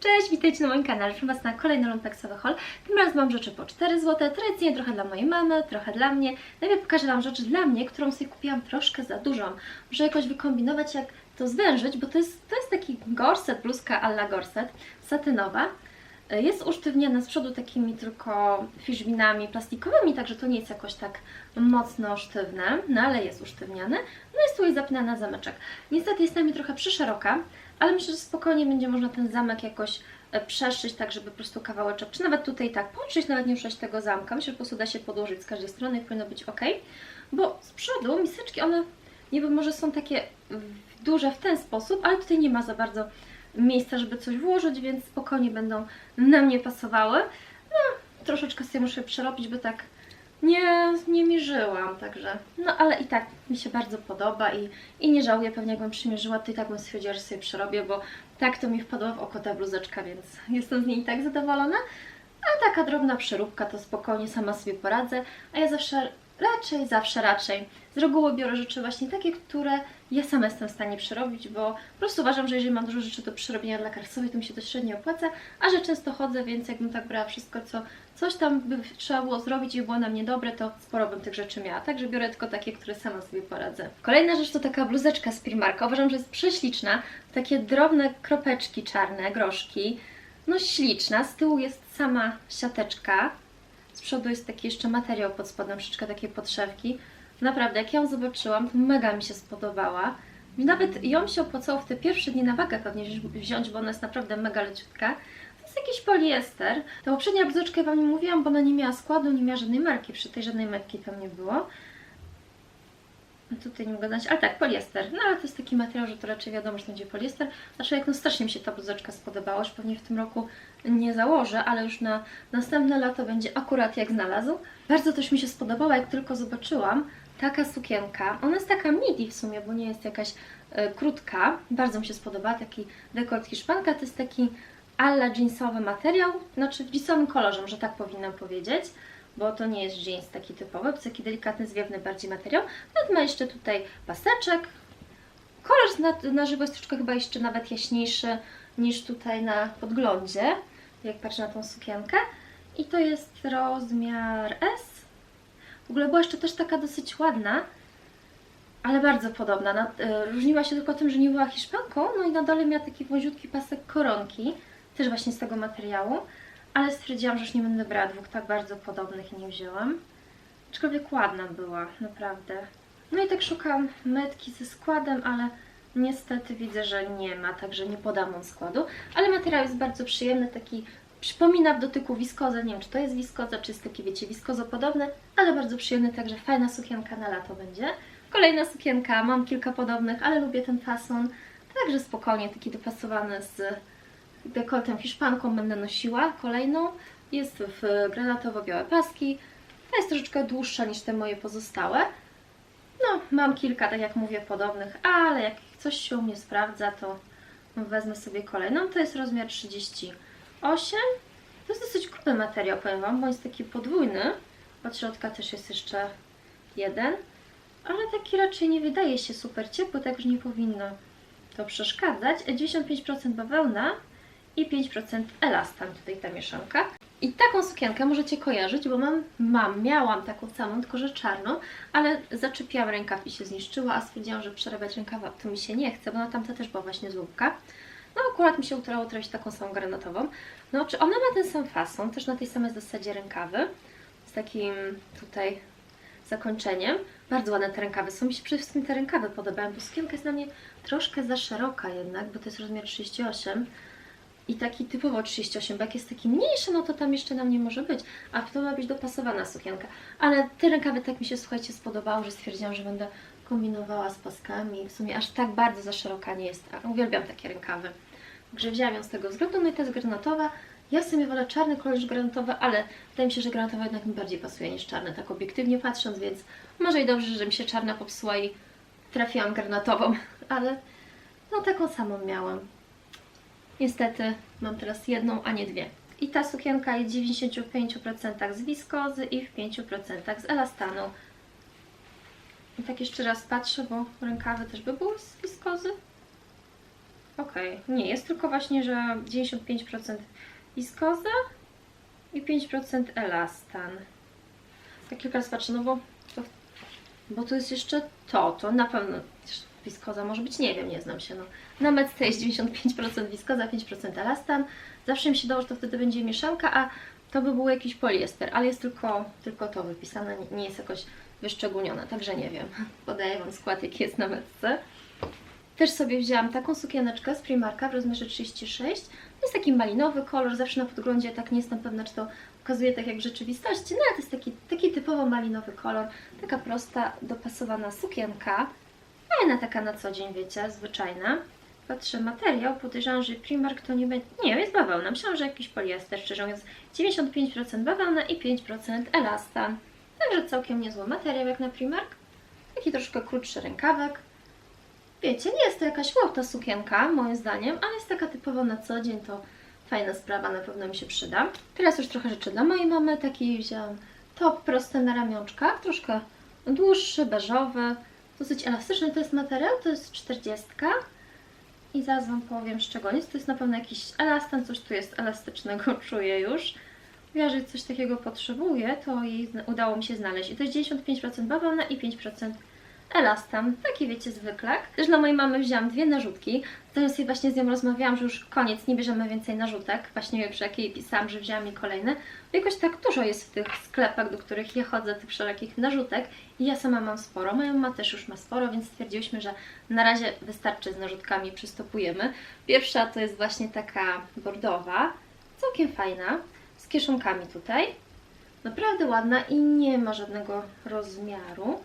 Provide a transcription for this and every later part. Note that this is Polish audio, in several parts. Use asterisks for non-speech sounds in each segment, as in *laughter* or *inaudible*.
Cześć, witajcie na moim kanale. Proszę Was na kolejny lumpeksowy haul. Tym razem mam rzeczy po 4 zł, tradycyjnie trochę dla mojej mamy, trochę dla mnie. Najpierw pokażę Wam rzecz dla mnie, którą sobie kupiłam troszkę za dużą. Muszę jakoś wykombinować, jak to zwężyć, bo to jest, to jest taki gorset, bluzka alla gorset, satynowa. Jest usztywniona z przodu takimi tylko fiszbinami plastikowymi, także to nie jest jakoś tak mocno sztywne, no ale jest usztywniane. No jest tu jej zapinana zameczek. Niestety jest na mnie trochę przyszeroka, ale myślę, że spokojnie będzie można ten zamek jakoś e, przeszyć, tak żeby po prostu kawałeczek, czy nawet tutaj tak podszyć, nawet nie ruszać tego zamka. Myślę, że po prostu da się podłożyć z każdej strony i powinno być ok. Bo z przodu miseczki, one niby może są takie duże w ten sposób, ale tutaj nie ma za bardzo miejsca, żeby coś włożyć, więc spokojnie będą na mnie pasowały. No, troszeczkę sobie muszę przerobić, bo tak nie, nie mierzyłam, także. No ale i tak mi się bardzo podoba i, i nie żałuję, pewnie jakbym przymierzyła, to i tak bym stwierdziła, że sobie przerobię, bo tak to mi wpadła w oko ta bluzeczka, więc jestem z niej i tak zadowolona. A taka drobna przeróbka to spokojnie sama sobie poradzę, a ja zawsze, raczej, zawsze raczej z reguły biorę rzeczy właśnie takie, które ja sama jestem w stanie przerobić, bo po prostu uważam, że jeżeli mam dużo rzeczy do przerobienia dla karsowej, to mi się to średnio opłaca, a że często chodzę, więc jakbym tak brała wszystko, co coś tam by trzeba było zrobić i było na mnie dobre, to sporo bym tych rzeczy miała. Także biorę tylko takie, które sama sobie poradzę. Kolejna rzecz to taka bluzeczka z Primarka. Uważam, że jest prześliczna. Takie drobne kropeczki czarne, groszki. No śliczna. Z tyłu jest sama siateczka. Z przodu jest taki jeszcze materiał pod spodem, troszeczkę takiej podszewki. Naprawdę, jak ją zobaczyłam, to mega mi się spodobała. Nawet ją się opłacało w te pierwsze dni na wagę pewnie wziąć, bo ona jest naprawdę mega leciutka. To jest jakiś poliester. Ta poprzednia bluzeczka, Wam nie mówiłam, bo ona nie miała składu, nie miała żadnej marki. Przy tej żadnej marki tam nie było. No Tutaj nie mogę dać, ale tak, poliester. No ale to jest taki materiał, że to raczej wiadomo, że to będzie poliester. Znaczy, jak no strasznie mi się ta bluzeczka spodobała, już pewnie w tym roku nie założę, ale już na następne lato będzie akurat jak znalazł. Bardzo też mi się spodobała, jak tylko zobaczyłam, taka sukienka. Ona jest taka midi w sumie, bo nie jest jakaś e, krótka. Bardzo mi się spodobała, taki dekolt hiszpanka. To jest taki alla jeansowy materiał, znaczy w jeansowym kolorze, może tak powinnam powiedzieć, bo to nie jest jeans taki typowy, to taki delikatny, zwiewny bardziej materiał. Nawet ma jeszcze tutaj paseczek. Kolor na, na żywo jest troszeczkę chyba jeszcze nawet jaśniejszy niż tutaj na podglądzie, jak patrzę na tą sukienkę. I to jest rozmiar S. W ogóle była jeszcze też taka dosyć ładna, ale bardzo podobna. Na, e, różniła się tylko tym, że nie była hiszpanką, no i na dole miała taki wąziutki pasek koronki, też właśnie z tego materiału, ale stwierdziłam, że już nie będę brała dwóch tak bardzo podobnych i nie wzięłam. Aczkolwiek ładna była, naprawdę. No i tak szukałam metki ze składem, ale niestety widzę, że nie ma, także nie podam wam składu. Ale materiał jest bardzo przyjemny, taki przypomina w dotyku wiskozę. Nie wiem, czy to jest wiskoza, czy jest taki, wiecie, wiskozo-podobny, ale bardzo przyjemny, także fajna sukienka na lato będzie. Kolejna sukienka, mam kilka podobnych, ale lubię ten fason. Także spokojnie, taki dopasowany z dekoltem hiszpanką będę nosiła. Kolejną jest w granatowo-białe paski. Ta jest troszeczkę dłuższa niż te moje pozostałe. No, mam kilka, tak jak mówię, podobnych, ale jak coś się u mnie sprawdza, to wezmę sobie kolejną. To jest rozmiar 38. To jest dosyć gruby materiał, powiem Wam, bo jest taki podwójny. Od środka też jest jeszcze jeden. Ale taki raczej nie wydaje się super ciepły, tak już nie powinno to przeszkadzać. 95% bawełna i 5% elastan, tutaj ta mieszanka. I taką sukienkę możecie kojarzyć, bo mam, mam, miałam taką samą, tylko że czarną, ale zaczepiłam rękaw i się zniszczyła, a stwierdziłam, że przerabiać rękawa to mi się nie chce, bo na tamta też była właśnie złupka. No akurat mi się udało trafić taką samą granatową. No czy ona ma ten sam fason, też na tej samej zasadzie rękawy, z takim tutaj zakończeniem. Bardzo ładne te rękawy są, mi się przede wszystkim te rękawy podobają, bo sukienka jest na mnie troszkę za szeroka jednak, bo to jest rozmiar 38 i taki typowo 38, bo jak jest taki mniejszy, no to tam jeszcze na mnie może być, a to ma być dopasowana sukienka. Ale te rękawy tak mi się, słuchajcie, spodobało, że stwierdziłam, że będę kombinowała z paskami. W sumie aż tak bardzo za szeroka nie jest. Uwielbiam takie rękawy. Także wzięłam ją z tego względu, no i ta jest granatowa. Ja w sumie wolę czarny kolor niż granatowy, ale wydaje mi się, że granatowa jednak mi bardziej pasuje niż czarny, tak obiektywnie patrząc, więc może i dobrze, że mi się czarna popsuła i trafiłam granatową, *laughs* ale no taką samą miałam. Niestety mam teraz jedną, a nie dwie. I ta sukienka jest w 95% z wiskozy i w 5% z elastanu. I tak jeszcze raz patrzę, bo rękawy też by były z wiskozy. Okej, nie, jest tylko właśnie, że 95% wiskoza i 5% elastan. Tak kilka razy patrzę, no bo to, bo tu jest jeszcze to, to na pewno wiskoza może być, nie wiem, nie znam się, no. Na metce jest 95% wiskoza, 5% elastan. Zawsze mi się dało, że to wtedy będzie mieszanka, a to by był jakiś poliester, ale jest tylko, tylko to wypisane, nie- jest jakoś wyszczególnione, także nie wiem. *laughs* Podaję Wam skład, jaki jest na metce. Też sobie wzięłam taką sukieneczkę z Primarka w rozmiarze 36. To jest taki malinowy kolor, zawsze na podglądzie tak nie jestem pewna, czy to pokazuje tak jak w rzeczywistości, no ale to jest taki, taki typowo malinowy kolor. Taka prosta, dopasowana sukienka. Fajna taka na co dzień, wiecie, zwyczajna. Patrzę, materiał, podejrzewam, że Primark to nie będzie... Nie, jest bawełna. Myślałam, że jakiś poliester, szczerze mówiąc. 95% bawełna i 5% elastan. Także całkiem niezły materiał jak na Primark. Taki troszkę krótszy rękawek. Wiecie, nie jest to jakaś wow sukienka, moim zdaniem, ale jest taka typowa na co dzień, to fajna sprawa, na pewno mi się przyda. Teraz już trochę rzeczy dla mojej mamy, taki wziąłam top prosty na ramionczkach, troszkę dłuższy, beżowy, dosyć elastyczny to jest materiał, to jest 40. I zaraz Wam powiem z czego jest, to jest na pewno jakiś elastan, coś tu jest elastycznego, *laughs* czuję już. Jeżeli coś takiego potrzebuję, to jej udało mi się znaleźć. I to jest 95% bawełna i 5% elastan, taki wiecie zwykle. Też dla mojej mamy wzięłam dwie narzutki. Teraz sobie właśnie z nią rozmawiałam, że już koniec, nie bierzemy więcej narzutek. Właśnie przy jakiej pisałam, że wzięłam mi kolejne. Bo jakoś tak dużo jest w tych sklepach, do których ja chodzę, tych wszelakich narzutek. I ja sama mam sporo, moja mama też już ma sporo, więc stwierdziłyśmy, że na razie wystarczy z narzutkami, przystopujemy. Pierwsza to jest właśnie taka bordowa, całkiem fajna, z kieszonkami tutaj. Naprawdę ładna i nie ma żadnego rozmiaru.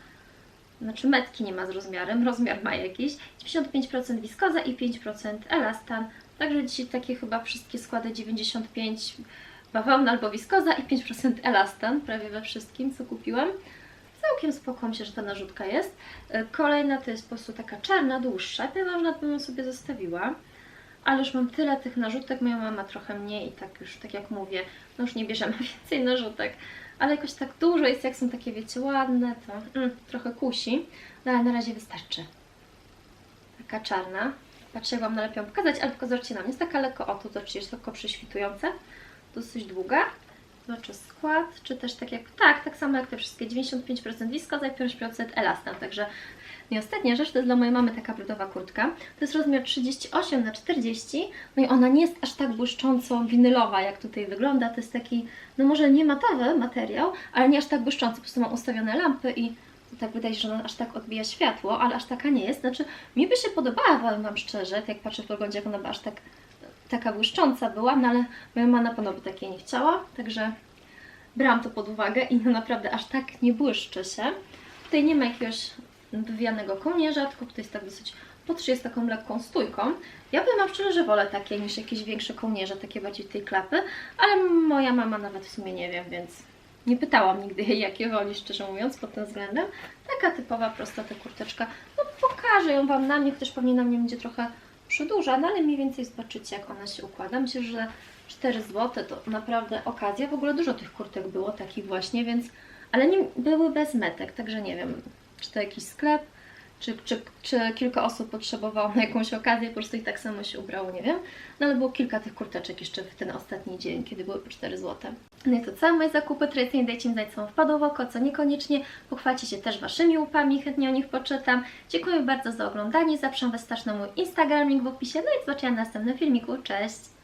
Znaczy metki nie ma z rozmiarem, rozmiar ma jakiś. 95% wiskoza i 5% elastan. Także dzisiaj takie chyba wszystkie składy 95 bawełna albo wiskoza i 5% elastan, prawie we wszystkim co kupiłam. Całkiem spoko myślę, że ta narzutka jest. E, Kolejna to jest po prostu taka czarna, dłuższa. Powiem Wam, że na pewno sobie zostawiła. Ale już mam tyle tych narzutek, moja mama trochę mniej i tak już, tak jak mówię, no już nie bierzemy *laughs* więcej narzutek. Ale jakoś tak dużo jest, jak są takie, wiecie, ładne, to mm, trochę kusi. No ale na razie wystarczy. Taka czarna. Patrzę, Wam nalepią pokazać, ale pokazujcie nam. Jest taka lekko, o tu to jest lekko prześwitujące. Dosyć długa. Zobaczę skład, czy też tak jak, tak, tak samo jak te wszystkie, 95% wiskoza i 5% elastan, także i ostatnia rzecz to jest dla mojej mamy taka brodowa kurtka. To jest rozmiar 38 na 40 no i ona nie jest aż tak błyszcząco winylowa, jak tutaj wygląda. To jest taki, no może nie matowy materiał, ale nie aż tak błyszczący. Po prostu mam ustawione lampy i tak wydaje się, że ona aż tak odbija światło, ale aż taka nie jest. Znaczy, mi by się podobała, powiem Wam szczerze, jak patrzę w wyglądzie, jak ona by aż tak taka błyszcząca była, no ale moja mama by takiej nie chciała, także brałam to pod uwagę i no naprawdę aż tak nie błyszczy się. Tutaj nie ma jakiegoś wywijanego kołnierza, tylko tutaj jest tak dosyć pod jest taką lekką stójką. Ja powiem Wam szczerze, że wolę takie niż jakieś większe kołnierze, takie bardziej tej klapy, ale moja mama nawet w sumie nie wiem, więc nie pytałam nigdy jej, jakie woli, szczerze mówiąc, pod tym względem. Taka typowa, prosta ta kurteczka. No pokażę ją Wam na mnie, też pewnie na mnie będzie trochę przedłuża, no ale mniej więcej zobaczycie, jak ona się układa. Myślę, że 4 zł to naprawdę okazja. W ogóle dużo tych kurtek było takich właśnie, więc... Ale nie były bez metek, także nie wiem, czy to jakiś sklep, czy, czy, czy kilka osób potrzebowało na jakąś okazję, po prostu i tak samo się ubrało, nie wiem. No ale było kilka tych kurteczek jeszcze w ten ostatni dzień, kiedy były po 4 zł. No i to całe moje zakupy tradycyjnie dajcie mi znać, co wpadło w oko, co niekoniecznie. Pochwalcie się też waszymi łupami, chętnie o nich poczytam. Dziękuję bardzo za oglądanie, zapraszam was też na mój Instagram, link w opisie, no i do zobaczenia w następnym filmiku. Cześć!